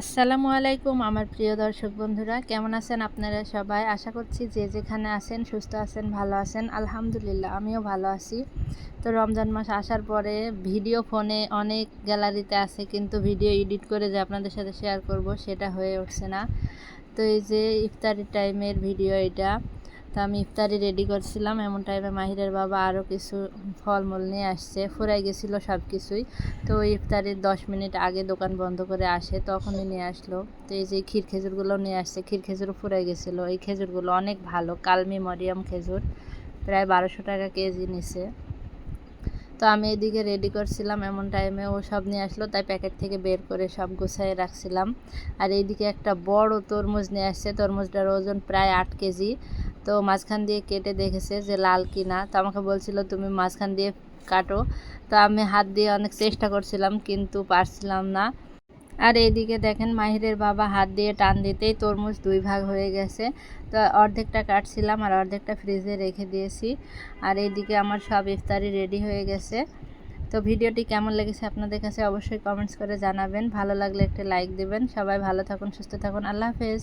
আসসালামু আলাইকুম, আমার প্রিয় দর্শক বন্ধুরা। কেমন আছেন আপনারা সবাই? আশা করছি যে যেখানে আছেন, সুস্থ আছেন, ভালো আছেন। আলহামদুলিল্লাহ, আমিও ভালো আছি। তো রমজান মাস আসার পরে ভিডিও ফোনে অনেক গ্যালারিতে আছে, কিন্তু ভিডিও এডিট করে যে আপনাদের সাথে শেয়ার করব, সেটা হয়ে উঠছে না। তো এই যে ইফতারি টাইমের ভিডিও এটা। তো আমি ইফতারি রেডি করছিলাম। এমন টাইমে মাহিরের বাবা আরও কিছু ফলমূল নিয়ে আসছে। ফুরাই গেছিল সব কিছুই তো ইফতারির দশ মিনিট আগে দোকান বন্ধ করে আসে, তখনই নিয়ে আসলো। তো এই যে ক্ষীর খেজুরগুলো নিয়ে আসছে, ক্ষীর খেজুরও ফুরাই গেছিল। এই খেজুরগুলো অনেক ভালো কালমি মরিয়াম খেজুর। প্রায় বারোশো টাকা কেজি নিছে। তো আমি এদিকে রেডি করছিলাম। এমন টাইমে ও সব নিয়ে আসলো, তাই প্যাকেট থেকে বের করে সব গুছাই রাখছিলাম। আর এইদিকে একটা বড় তরমুজ নিয়ে আসছে। তরমুজটার ওজন প্রায় আট কেজি। তো মাঝখান দিয়ে কেটে দেখেছে যে লাল কিনা। তো আমাকে বলছিল, তুমি মাঝখান দিয়ে কাটো। তো আমি হাত দিয়ে অনেক চেষ্টা করছিলাম, কিন্তু পারছিলাম না। আর এইদিকে দেখেন, মাহিরের বাবা হাত দিয়ে টান দিতেই তরমুজ দুই ভাগ হয়ে গেছে। তো অর্ধেকটা কাটছিলাম আর অর্ধেকটা ফ্রিজে রেখে দিয়েছি। আর এইদিকে আমার সব ইফতারি রেডি হয়ে গেছে। তো ভিডিওটি কেমন লেগেছে আপনাদের কাছে অবশ্যই কমেন্টস করে জানাবেন। ভালো লাগলে একটা লাইক দেবেন। সবাই ভালো থাকুন, সুস্থ থাকুন। আল্লাহ হাফেজ।